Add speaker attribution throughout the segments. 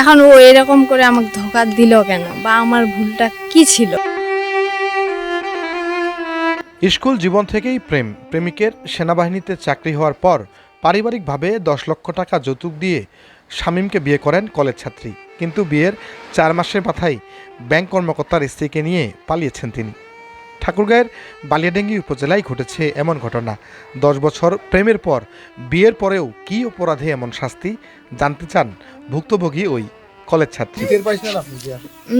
Speaker 1: এখন ও এরকম করে আমাকে ধোকা দিল কেন? বা আমার ভুলটা কি ছিল?
Speaker 2: স্কুল জীবন থেকেই প্রেম। প্রেমিকের সেনাবাহিনীতে চাকরি হওয়ার পর পারিবারিকভাবে দশ লক্ষ টাকা যৌতুক দিয়ে শামীমকে বিয়ে করেন কলেজ ছাত্রী। কিন্তু বিয়ের চার মাসের মাথায় ব্যাংক কর্মকর্তার স্ত্রীকে নিয়ে পালিয়েছেন তিনি। ঠাকুরগাঁয়ের বালিয়াডেঙ্গি উপজেলায় ঘটেছে এমন ঘটনা। দশ বছর প্রেমের পর বিয়ের পরেও কি অপরাধে এমন শাস্তি? জানতে চান ভুক্তভোগী ওই কলেজ ছাত্রী।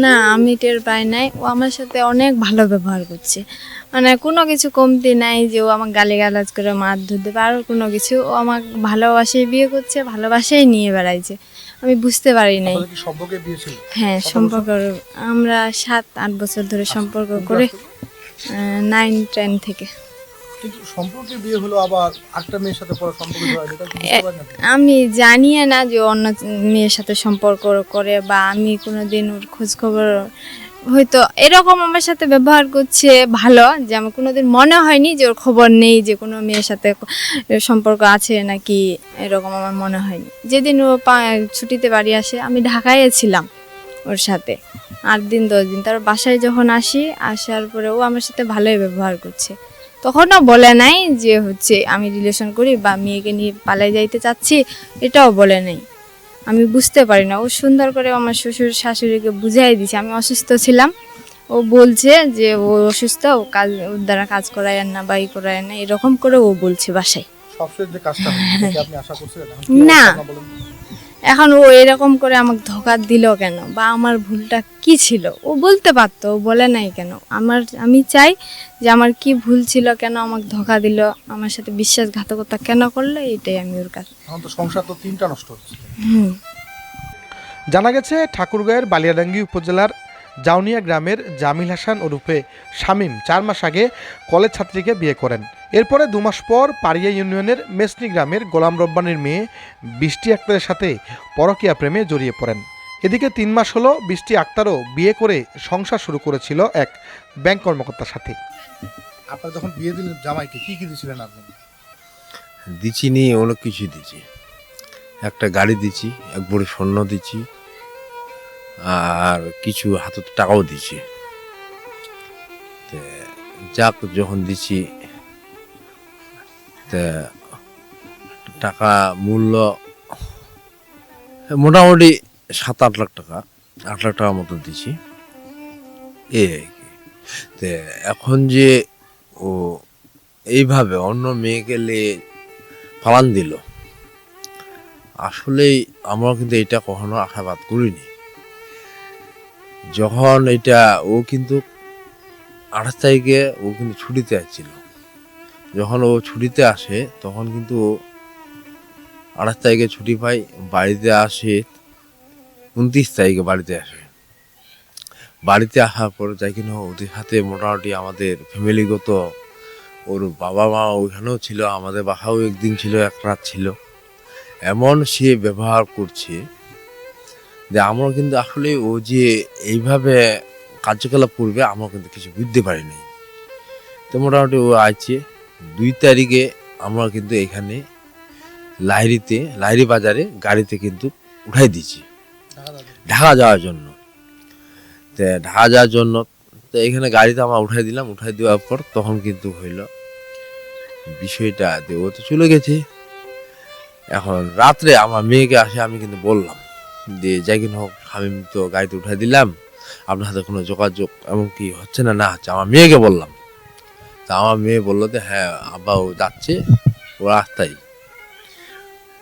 Speaker 1: না আমি টের পাই নাই। ও আমার সাথে অনেক ভালো ব্যবহার করছে। মানে কোনো কিছু কমতি নাই যে ও আমাকে গালিগালাজ করে মার ধরতে আর কোনো কিছু। ও আমাকে ভালোবাসে বিয়ে করছে ভালোবাসাই নিয়ে বেড়াইছে। আমি বুঝতে পারি নাই।
Speaker 3: আপনাদের কি সম্পর্কে বিয়ে ছিল?
Speaker 1: হ্যাঁ সম্পর্ক আমরা সাত আট বছর ধরে সম্পর্ক করে নাইন টেন থেকে।
Speaker 3: সম্পর্কে বিয়ে হলো আবার আটটা মেয়ের সাথে পরে সম্পর্ক?
Speaker 1: আমি জানি না যে অন্য মেয়ের সাথে সম্পর্ক করে বা আমি কোনো দিন ওর খোঁজ খবর হয়তো এরকম আমার সাথে ব্যবহার করছে ভালো যে আমার কোনোদিন মনে হয়নি যে ওর খবর নেই যে কোনো মেয়ের সাথে সম্পর্ক আছে নাকি এরকম আমার মনে হয়নি। যেদিন ও ছুটিতে বাড়ি আসে আমি ঢাকায় ছিলাম ওর সাথে। আট দিন দশ দিন। তার বাসায় যখন আসি আসার পরে ও আমার সাথে ভালোই ব্যবহার করছে। তখনও বলে নাই যে হচ্ছে আমি রিলেশন করি বা মেয়েকে নিয়ে পালাই যাইতে চাচ্ছি এটাও বলে নাই। আমি বুঝতে পারি না। ও সুন্দর করে আমার শ্বশুর শাশুড়িকে বুঝাই দিছে। আমি অসুস্থ ছিলাম। ও বলছে যে ও অসুস্থ ও কাজ ওর দ্বারা কাজ করায় না বা ই করায় না এরকম করে ও বলছে বাসায়। না। এখন ও এরকম করে আমাকে ধোকা দিল কেন? বা আমার ভুলটা কি ছিল? ও বলতে পারতো ও বলে নাই কেন? আমার আমি চাই যে আমার কি ভুল ছিল কেন আমাকে ধোকা দিল আমার সাথে বিশ্বাসঘাতকতা কেন করল এটাই আমি ওর কাছে।
Speaker 3: এখন তো সংসার তো তিনটা নষ্ট হচ্ছে।
Speaker 1: হুম।
Speaker 2: জানা গেছে ঠাকুরগাঁয়ের বালিয়াডাঙ্গি উপজেলার জাউনিয়া গ্রামের জামিল হাসান ওরূপে শামীম চার মাস আগে কলেজ ছাত্রীকে বিয়ে করেন। এরপরে দু মাস পর পাড়িয়া ইউনিয়নের মেসনি গ্রামের গোলাম রব্বানির মেয়ে বৃষ্টি আক্তারের সাথে পরকীয়া প্রেমে জড়িয়ে পড়েন। এদিকে তিন মাস হলো বৃষ্টি আক্তারও বিয়ে করে সংসার শুরু করেছিল এক ব্যাংক কর্মকর্তার সাথে।
Speaker 3: আপনার যখন বিয়ে দিলেন জামাইকে কি কি দিয়েছিলেন আপনি?
Speaker 4: দিচ্ছি নি অনেক কিছু দিচ্ছি একটা গাড়ি দিচ্ছি এক বড়ি স্বর্ণ দিচ্ছি আর কিছু হাতে টাকাও দিচ্ছি তে যাক, যখন দিচ্ছি, তে টাকা মূল্য মোটামুটি সাত আট লাখ টাকা, আট লাখ টাকার মতো দিছি এই আর কি এখন যে ও এইভাবে অন্য মেয়েকে নিয়ে ফালান দিল, আসলেই আমরা কিন্তু এটা কখনো আশাবাদ করিনি। যখন এটা ও কিন্তু আঠাশ তারিখে ও কিন্তু ছুটিতে আসছিল। যখন ও ছুটিতে আসে, তখন কিন্তু ও আঠাশ তারিখে ছুটি পাই বাড়িতে আসে, উনত্রিশ তারিখে বাড়িতে আসে। বাড়িতে আসার পর যাই কিনা ওদের সাথে মোটামুটি আমাদের ফ্যামিলিগত ওর বাবা মা ওইখানেও ছিল, আমাদের বাসাও একদিন ছিল, এক রাত ছিল। এমন সে ব্যবহার করছে যে আমরা কিন্তু আসলে ও যে এইভাবে কার্যকলাপ করবে আমরা কিন্তু কিছু বুঝতে পারিনি। তো মোটামুটি ও আছে দুই তারিখে আমরা কিন্তু এখানে লাইরিতে, লাইরি বাজারে গাড়িতে কিন্তু উঠাই দিয়েছি। ঢাকা যাওয়ার জন্য। তো ঢাকা যাওয়ার জন্য তো এখানে গাড়িতে আমরা উঠাই দিলাম। উঠাই দেওয়ার পর তখন কিন্তু হইল বিষয়টা ও তো চলে গেছে। এখন রাত্রে আমার মেয়েকে আসে আমি কিন্তু বললাম। যে যাই কিনা হোক, আমি তো গাড়িতে উঠাই দিলাম। আপনার সাথে কোনো যোগাযোগ এমনকি হচ্ছে না না হচ্ছে আমার মেয়েকে বললাম। তা আমার মেয়ে বলল যে হ্যাঁ আব্বা ও যাচ্ছে, ও রাস্তায়।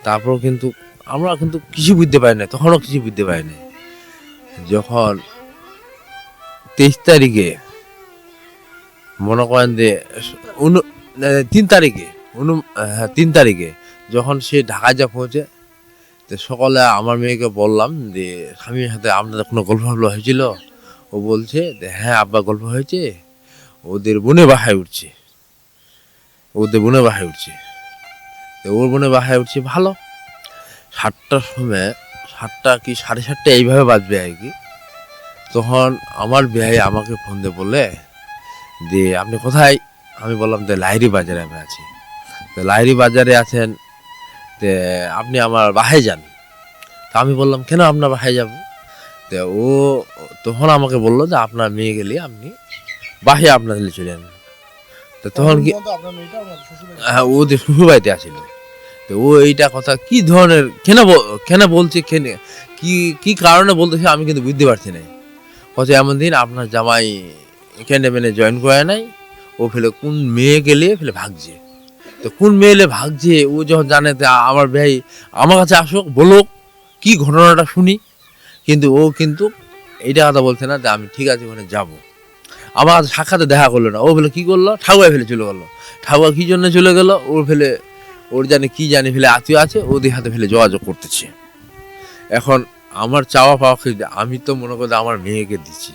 Speaker 4: তারপর কিন্তু আমরা কিন্তু কিছু বুঝতে পারি না তখনও কিছু বুঝতে পারি না যখন তেইশ তারিখে মনে করেন যে তিন তারিখে হ্যাঁ তিন তারিখে যখন সে ঢাকায় যা পৌঁছে তো সকালে আমার মেয়েকে বললাম যে, স্বামীর সাথে আপনাদের কোনো গল্প টল্প হয়েছিল? ও বলছে হ্যাঁ আব্বা গল্প হয়েছে। ওদের বনে বাহায় উঠছে। ওদের বনে বাসায় উঠছে। তো ওর বনে বাহায় উঠছে ভালো। সাতটার সময়, সাতটা কি সাড়ে সাতটা এইভাবে বাজবে আর কি। তখন আমার ভাই আমাকে ফোন দিয়ে বলে যে, আপনি কোথায়? আমি বললাম যে লাইরি বাজারে আমি আছি। তো লাইরি বাজারে আছেন তে আপনি আমার বাসায় যান। তা আমি বললাম কেন আপনার বাসায় যাব? তো ও তখন আমাকে বলল যে আপনার মেয়ে গেলে আপনি বাসায় আপনার দিলে চলে যান তো তখন কি হ্যাঁ ওদের শ্বশুরবাড়িতে আসিল। তো ও এইটা কথা কি ধরনের কেন কেন বলছে কেন কি কি কারণে বলতেছে আমি কিন্তু বুঝতে পারছি না। কত এমন দিন আপনার জামাই মেনে জয়েন করে নাই। ও ফেলে কোন মেয়ে গেলে ফেলে ভাগছে। তো কোন মেয়েলে ভাগছে ও যখন জানে আমার ভাই আমার কাছে আসুক, বলুক, কি ঘটনাটা শুনি। কিন্তু ও কিন্তু এইটা কথা বলছে না যে আমি ঠিক আছে ওখানে যাব। আমার সাক্ষাতে দেখা করল না। ও ফেলে কি করল? ঠাকুয়া ফেলে চলে গেলো। ঠাকুয়া কী জন্য চলে গেল? ওর ফেলে, ওর জানে কি জানি ফেলে আত্মীয় আছে, ওদের হাতে ফেলে যোগাযোগ করতেছে। এখন আমার চাওয়া পাওয়া কি? আমি তো মনে করি আমার মেয়েকে দিচ্ছি।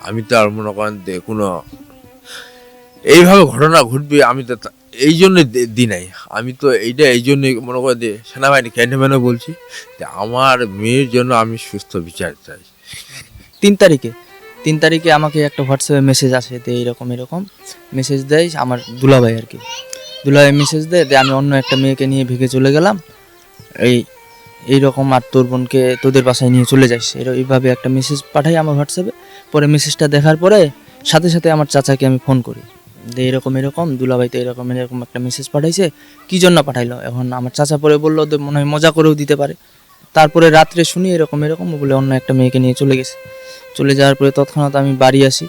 Speaker 4: আমি তো আর মনে করেন যে কোনো এইভাবে ঘটনা ঘটবে, আমি তা- এই জন্য দিই নাই। আমি তো এইটা এই জন্যই মনে করেন যে সেনাবাহিনী ক্যান্টনমেন্টও বলছি যে আমার মেয়ের জন্য আমি সুস্থ বিচার চাই।
Speaker 5: তিন তারিখে তিন তারিখে আমাকে একটা হোয়াটসঅ্যাপে মেসেজ আসে যে এরকম এরকম মেসেজ দেয় আমার দুলাভাই আর কি। দুলাভাই মেসেজ দেয় যে আমি অন্য একটা মেয়েকে নিয়ে ভেগে চলে গেলাম। এই, এইরকম আর তোর বোনকে তোদের বাসায় নিয়ে চলে এর- এইভাবে একটা মেসেজ পাঠাই আমার হোয়াটসঅ্যাপে। পরে মেসেজটা দেখার পরে সাথে সাথে আমার চাচাকে আমি ফোন করি। যে এরকম এরকম, দুলাভাই তো এরকম এরকম একটা মেসেজ পাঠাইছে, কী জন্য পাঠাইলো? এখন আমার চাচা পরে বলল মনে হয় মজা করেও দিতে পারে। তারপরে রাত্রে শুনি এরকম এরকম, বলে অন্য একটা মেয়েকে নিয়ে চলে গেছে। চলে যাওয়ার পরে তৎক্ষণাৎ আমি বাড়ি আসি।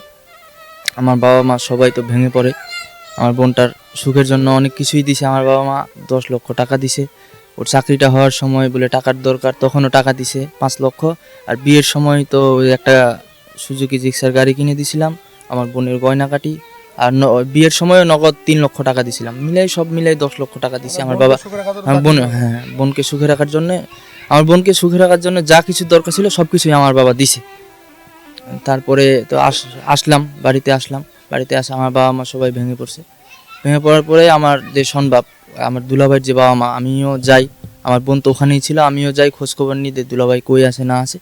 Speaker 5: আমার বাবা মা সবাই তো ভেঙে পড়ে। আমার বোনটার সুখের জন্য অনেক কিছুই দিছে। আমার বাবা মা দশ লক্ষ টাকা দিছে। ওর চাকরিটা হওয়ার সময় বলে টাকার দরকার, তখনও টাকা দিছে, পাঁচ লক্ষ। আর বিয়ের সময় তো একটা সুজুকি জিক্সার গাড়ি কিনে দিছিলাম। আমার বোনের গয়নাকাটি। আর বিয়ের সময়ও নগদ তিন লক্ষ টাকা দিছিলাম। মিলাই সব মিলাই দশ লক্ষ টাকা দিছে আমার বাবা বোন হ্যাঁ বোনকে সুখে রাখার জন্য। আমার বোনকে সুখে রাখার জন্য যা কিছু দরকার ছিল সব কিছুই আমার বাবা দিছে। তারপরে তো আস আসলাম, বাড়িতে আসলাম। বাড়িতে আসা আমার বাবা মা সবাই ভেঙে পড়ছে। ভেঙে পড়ার পরে আমার যে সনবাপ আমার দুলাভাইয়ের যে বাবা মা, আমিও যাই। আমার বোন তো ওখানেই ছিল, আমিও যাই, খোঁজখবর যে দুলাভাই কই আছে, না আছে।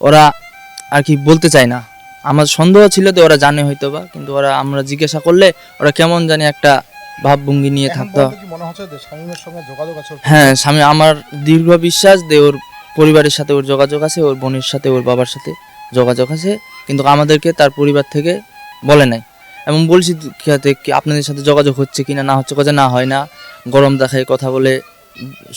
Speaker 5: ওরা আর কি বলতে চায় না। আমার সন্দেহ ছিল তো ওরা জানে হয়তো বা কিন্তু ওরা আমরা জিজ্ঞাসা করলে ওরা কেমন জানি একটা ভাবভঙ্গি নিয়ে থাকতো? হ্যাঁ স্বামী আমার দীর্ঘ বিশ্বাস যে ওর পরিবারের সাথে ওর যোগাযোগ আছে ওর বোনের সাথে ওর বাবার সাথে যোগাযোগ আছে কিন্তু আমাদেরকে তার পরিবার থেকে বলে নাই। এবং বলছি আপনাদের সাথে যোগাযোগ হচ্ছে কিনা না হচ্ছে কথা না হয় না। গরম দেখায় কথা বলে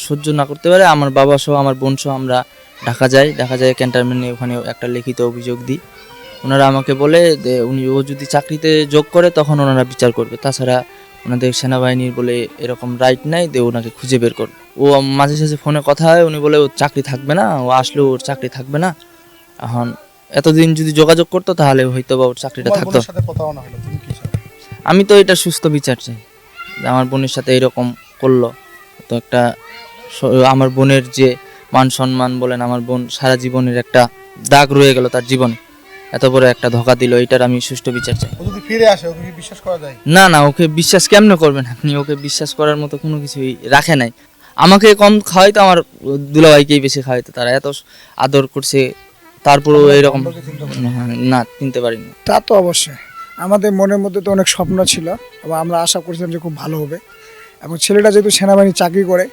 Speaker 5: সহ্য না করতে পারে। আমার বাবা সহ আমার বোন সহ আমরা ঢাকা যাই। ঢাকা যায় ক্যান্টনমেন্টে ওখানে একটা লিখিত অভিযোগ দিই। ওনারা আমাকে বলে যে উনি ও যদি চাকরিতে যোগ করে তখন ওনারা বিচার করবে। তাছাড়া ওনাদের সেনাবাহিনীর বলে এরকম রাইট নাই যে ওনাকে খুঁজে বের করবে। ও মাঝে সাঝে ফোনে কথা হয় উনি বলে ওর চাকরি থাকবে না ও আসলেও ওর চাকরি থাকবে না। এখন এতদিন যদি যোগাযোগ করতো তাহলে হয়তো বা ওর চাকরিটা থাকতো? আমি তো এটা সুস্থ বিচার চাই যে আমার বোনের সাথে এরকম করল। তো একটা আমার বোনের যে মান সম্মান বলেন আমার বোন সারা জীবনের একটা দাগ রয়ে গেল তার জীবনে। এত বড় একটা ধোকা দিল এটার আমি সুষ্ঠু বিচার চাই।
Speaker 3: ও যদি ফিরে আসে ওকে কি বিশ্বাস করা যায়?
Speaker 5: না না ওকে বিশ্বাস কেমনে করবেন আপনি? ওকে বিশ্বাস করার মতো কোনো কিছুই রাখে নাই। আমাকে কম খাওয়াইতো আমার দুলাভাইকেই বেশি খাওয়াইতো তারা এত আদর করছে তারপরেও এরকম। না চিনতে পারিনি।
Speaker 6: তা তো অবশ্যই। আমাদের মনের মধ্যে তো অনেক স্বপ্ন ছিল এবং আমরা আশা করছিলাম যে খুব ভালো হবে। এবং ছেলেটা যেহেতু সেনাবাহিনী চাকরি করে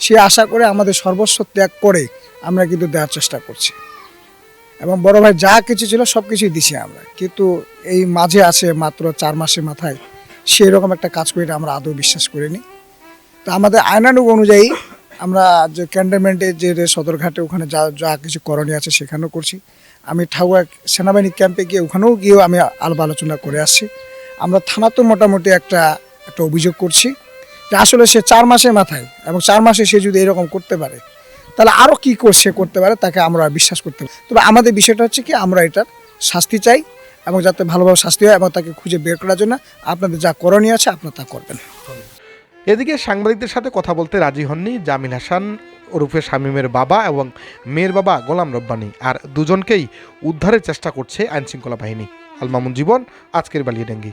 Speaker 6: সে আশা করে আমাদের সর্বস্ব ত্যাগ করে আমরা কিন্তু দেওয়ার চেষ্টা করছি। এবং বড় ভাই যা কিছু ছিল সব কিছুই দিছি আমরা। কিন্তু এই মাঝে আছে মাত্র চার মাসের মাথায় সেই রকম একটা কাজ করে আমরা আদৌ বিশ্বাস করিনি। তো আমাদের আইনানুগ অনুযায়ী আমরা যে ক্যান্টনমেন্টে যে সদরঘাটে ওখানে যা যা কিছু করণীয় আছে সেখানেও করছি। আমি ঠাকুয়া সেনাবাহিনী ক্যাম্পে গিয়ে ওখানেও গিয়েও আমি আলাপ আলোচনা করে আসছি। আমরা থানাতেও মোটামুটি একটা একটা অভিযোগ করছি যে আসলে সে চার মাসের মাথায় এবং চার মাসে সে যদি এরকম করতে পারে তাহলে আরও কী সে করতে পারে তাকে আমরা বিশ্বাস করতে পারি তবে আমাদের বিষয়টা হচ্ছে কি, আমরা এটার শাস্তি চাই এবং যাতে ভালোভাবে শাস্তি হয় এবং তাকে খুঁজে বের করার জন্য আপনাদের যা করণীয় আছে আপনারা তা করবেন।
Speaker 2: এদিকে সাংবাদিকদের সাথে কথা বলতে রাজি হননি জামিল হাসান, ওরফে শামীমের বাবা এবং মেয়ের বাবা গোলাম রব্বানি আর দুজনকেই উদ্ধারের চেষ্টা করছে আইনশৃঙ্খলা বাহিনী। আলমামুন জীবন, আজকের বালিয়াডাঙ্গি